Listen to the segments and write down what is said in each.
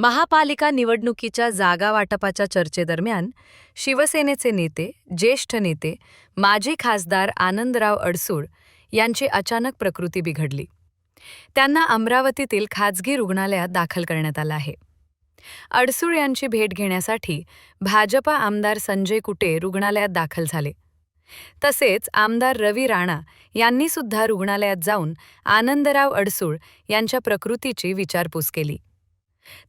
महापालिका निवडणुकीच्या जागा वाटपाच्या चर्चेदरम्यान शिवसेनेचे नेते ज्येष्ठ नेते माजी खासदार आनंदराव अडसूळ यांची अचानक प्रकृती बिघडली. त्यांना अमरावतीतील खाजगी रुग्णालयात दाखल करण्यात आलं आहे. अडसूळ यांची भेट घेण्यासाठी भाजपा आमदार संजय कुटे रुग्णालयात दाखल झाले. तसेच आमदार रवी राणा यांनी सुद्धा रुग्णालयात जाऊन आनंदराव अडसूळ यांच्या प्रकृतीची विचारपूस केली.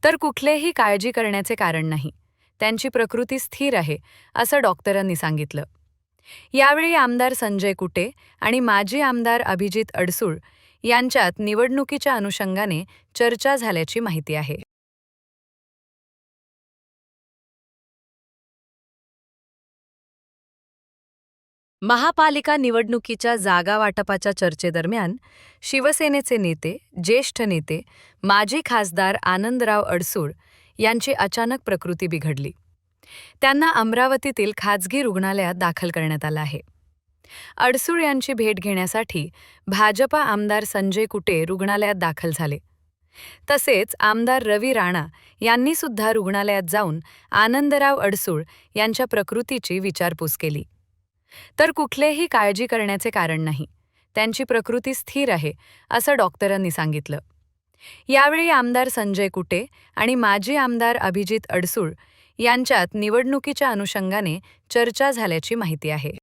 तर कुठलेही काळजी करण्याचे कारण नाही. त्यांची प्रकृती स्थिर आहे असं डॉक्टरांनी सांगितलं. यावेळी आमदार संजय कुटे आणि माजी आमदार अभिजित अडसूळ यांच्यात निवडणुकीच्या अनुषंगाने चर्चा झाल्याची माहिती आहे. महापालिका निवडणुकीच्या जागा वाटपाच्या चर्चेदरम्यान शिवसेनेचे नेते ज्येष्ठ नेते माजी खासदार आनंदराव अडसूळ यांची अचानक प्रकृती बिघडली. त्यांना अमरावतीतील खाजगी रुग्णालयात दाखल करण्यात आलं आहे. अडसूळ यांची भेट घेण्यासाठी भाजपा आमदार संजय कुटे रुग्णालयात दाखल झाले. तसेच आमदार रवी राणा यांनी सुद्धा रुग्णालयात जाऊन आनंदराव अडसूळ यांच्या प्रकृतीची विचारपूस केली. तर कुठलेही काळजी करण्याचे कारण नाही. त्यांची प्रकृती स्थिर आहे असं डॉक्टरांनी सांगितलं. यावेळी आमदार संजय कुटे आणि माजी आमदार अभिजित अडसूळ यांच्यात निवडणुकीच्या अनुषंगाने चर्चा झाल्याची माहिती आहे.